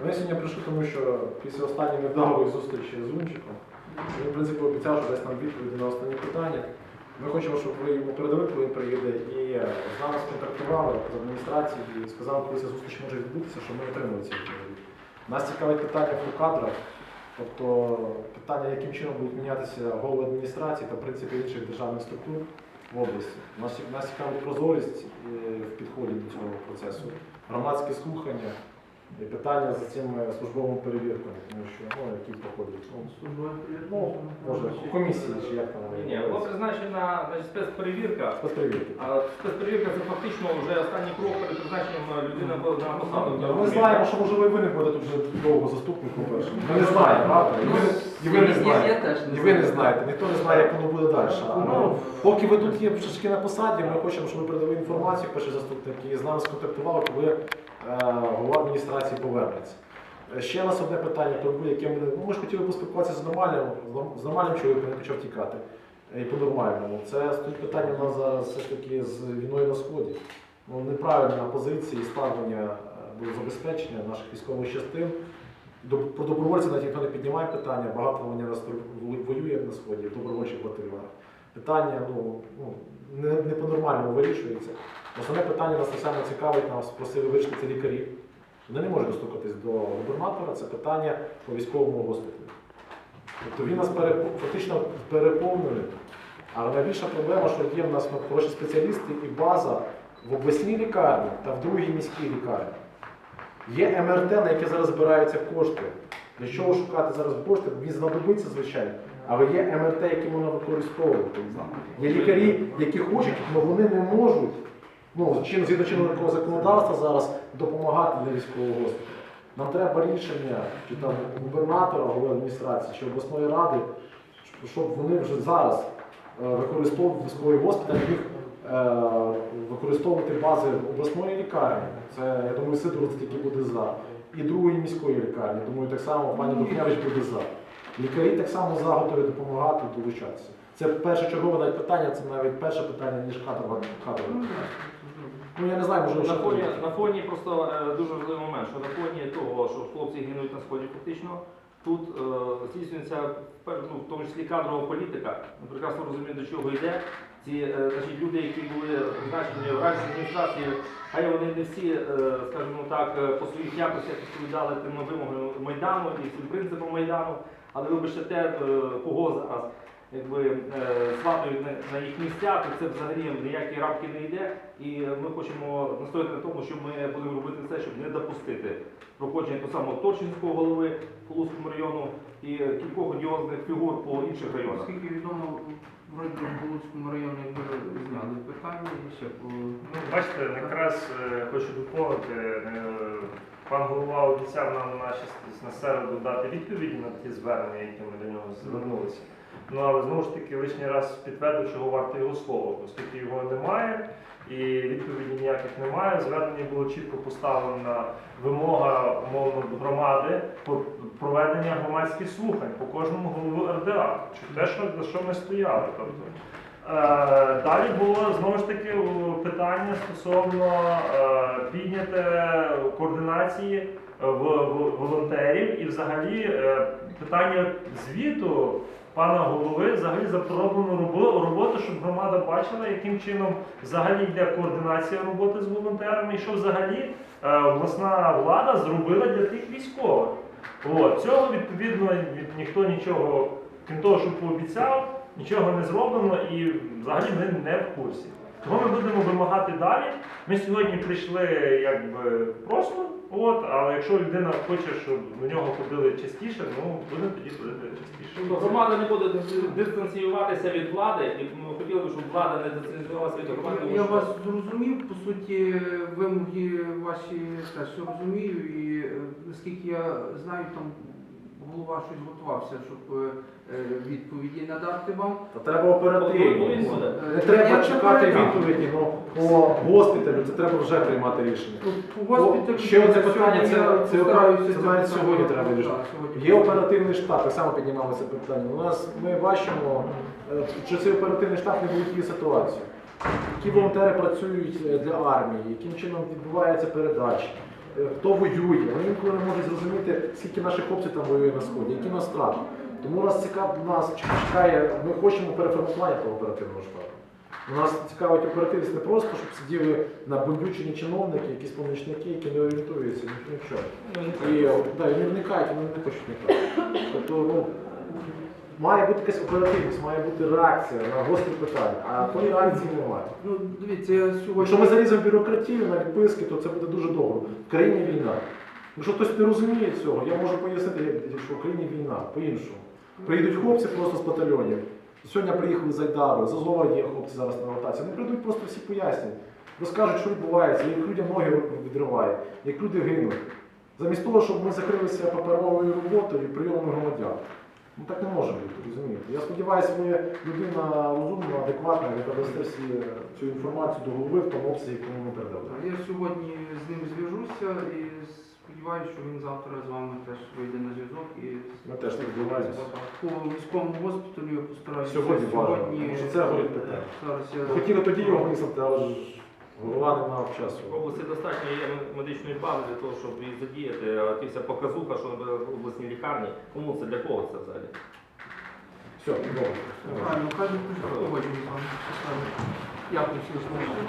Вони сьогодні прийшли, тому що після останньої невдалої зустрічі з Унчиком він, в принципі, обіцяв, що дасть нам відповіді на останні питання. Ми хочемо, щоб ви йому передали, коли він приїде, і е, з нами сконтактували з адміністрації і сказали, коли ця зустріч може відбутися, щоб ми отримали ці відповіді. Нас цікавить питання по кадрах, тобто питання, яким чином будуть мінятися голови адміністрації та в принципі інших державних структур в області. Нас, нас цікавить прозорість е, в підході до цього процесу, громадські слухання і питання за цими службовими перевірками, тому що ну, які проходять. Ну, Ну, може, комісії чи як там вони Ні, була називаються. призначена значить, спецперевірка. Спецперевірки. А спецперевірка це фактично вже останній крок перед призначенням людини на посаду. Ми знаємо, що можливо і ви не будете тут вже довго заступником першим. Ми не знаємо, правда? І ви, і ви не знаєте. я теж не І ви не знаю. знаєте, ніхто не знає, як воно буде далі. Ну, Поки ви тут є трошки на посаді, ми хочемо, щоб ви передали інформацію, перший заступник, і з нами сконтактували, коли е, голова адміністрації повернеться. Е, Ще у нас одне питання турбує, яке ми, ну, ми ж хотіли поспілкуватися з нормальним, з нормальним чоловіком, не почав тікати. е, І по-нормальному. Це стоїть питання у нас зараз все ж таки з війною на сході. Ну, неправильна позиція і ставлення е, до забезпечення наших військових частин. Про добровольців навіть ніхто не піднімає питання, багато вони нас воює на сході, в добровольчих батальйонах. Питання ну, ну, не, не по-нормальному вирішується. Основне питання нас саме цікавить, нас просили вирішити це лікарі. Вони не можуть достукатись до губернатора, це питання по військовому госпіталі. Тобто він нас переп... фактично переповнений. Але найбільша проблема, що є в нас ну, хороші спеціалісти і база в обласній лікарні та в другій міській лікарні. Є МРТ, на яке зараз збираються кошти. Для чого шукати зараз кошти? Він знадобиться, звичайно. Але є МРТ, які можна використовувати. Є лікарі, які хочуть, але вони не можуть. Ну, чин, згідно чинного законодавства зараз допомагати для військового госпіталю. Нам треба рішення чи там губернатора, голови адміністрації, чи обласної ради, щоб- вони вже зараз е, використовували військовий госпіталь, е, використовувати бази обласної лікарні. Це, я думаю, Сидоров тільки буде за. І другої міської лікарні. Думаю, так само пані Духнявич буде за. Лікарі так само за готові допомагати, долучатися. Це першочергове навіть питання, це навіть перше питання, ніж кадрова кадрова. Ну я не знаю, може На фоні, на фоні просто е, дуже важливий момент, що на фоні того, що хлопці гинуть на сході фактично, тут е, здійснюється ну, в тому числі кадрова політика. Ми прекрасно розуміємо, до чого йде. Ці е, значить, люди, які були призначені в раді адміністрації, хай вони не всі, е, скажімо так, е, по своїх якостях відповідали тим вимогам Майдану і цим принципам Майдану, але вибачте те, кого зараз якби е, на, на їх місця, то це взагалі ніякі рамки не йде. І ми хочемо настояти на тому, що ми будемо робити все, щоб не допустити проходження того самого Торчинського голови Полуському району і кількох одіозних фігур по інших районах. Наскільки відомо, вроді в Булуцькому районі якби зняли питання і ще по... Ну, бачите, якраз е, хочу доповнити. е, Пан голова обіцяв нам на, щас- на середу дати відповіді на ті звернення, які ми до нього звернулися. Ну але знову ж таки лишній раз підтвердив, чого варте його слово, оскільки його немає і відповіді ніяких немає. В Зверненні було чітко поставлена вимога умовно громади про проведення громадських слухань по кожному голову РДА. Чи те, що за що ми стояли. Тобто, Е, Далі було знову ж таки питання стосовно е, підняте координації е, в- волонтерів і взагалі питання звіту пана голови взагалі за пророблену роботу, щоб громада бачила, яким чином взагалі йде координація роботи з волонтерами і що взагалі е, обласна влада зробила для тих військових. От, цього відповідно ніхто нічого, крім того, що пообіцяв, нічого не зроблено і взагалі ми не в курсі. Того ми будемо вимагати далі. Ми сьогодні прийшли якби просто, от, але якщо людина хоче, щоб до нього ходили частіше, ну будемо тоді ходити частіше. Тобто громада не буде дистанціюватися від влади, і ми хотіли б, щоб влада не дистанціювалася від громади. Я вас зрозумів, по суті, вимоги ваші теж розумію, і е, наскільки я знаю, там голова щось готувався, щоб е, е, відповіді надати вам. Та треба оперативно. Не треба Я чекати відповіді по госпіталю, це треба вже приймати рішення. По госпіталю ще одне питання, це- це це це навіть сьогодні треба вирішити. Є оперативний штаб, так само піднімалося питання. У нас ми бачимо, е, що цей оперативний штаб не будь-які ситуації. Які волонтери працюють е, для армії, яким чином відбувається передача. Хто воює. Вони інколи не можуть зрозуміти, скільки наших хлопців там воює на сході, які нас втрати. Тому нас цікав, нас чекає, ми хочемо переформатування того оперативного штабу. Нас цікавить оперативність не просто, щоб сиділи на бандючені чиновники, якісь помічники, які не орієнтуються, ні в чому. І, да, і не вникають, вони не хочуть вникати. Тобто, ну, має бути якась оперативність, має бути реакція на гострі питання, а тої реакції немає. Ну, дивіться, я сьогодні. Якщо ми заліземо в бюрократію на відписки, то це буде дуже довго. В країні війна. Якщо хтось не розуміє цього, я можу пояснити, що в країні війна, по-іншому. Приїдуть хлопці просто з батальйонів. Сьогодні приїхали з Айдару, з Азова є хлопці зараз на ротації. Вони прийдуть просто всі пояснять. Розкажуть, що відбувається, як людям ноги відриває, як люди гинуть. Замість того, щоб ми закрилися паперовою роботою і прийомом громадян. Ну так не може бути, розумієте. Я сподіваюся, ви людина розумна, адекватна, яка дасте всі цю інформацію до голови в тому обсязі, якому ми передали. Я сьогодні з ним зв'яжуся і сподіваюся, що він завтра з вами теж вийде на зв'язок і Ми теж так сподіваємося. по військовому госпіталю я постараюся Сьогодні бажано, тому що це говорить питання. Зараз я Хотіли тоді його висадити, але ж голова не мав часу. В області достатньо є медичної бази для того, щоб її задіяти, а ті вся показуха, що в обласній лікарні, кому це для кого це взагалі? Все, добре. правильно кажуть, погоджуюсь з вами. Я всім слухачам.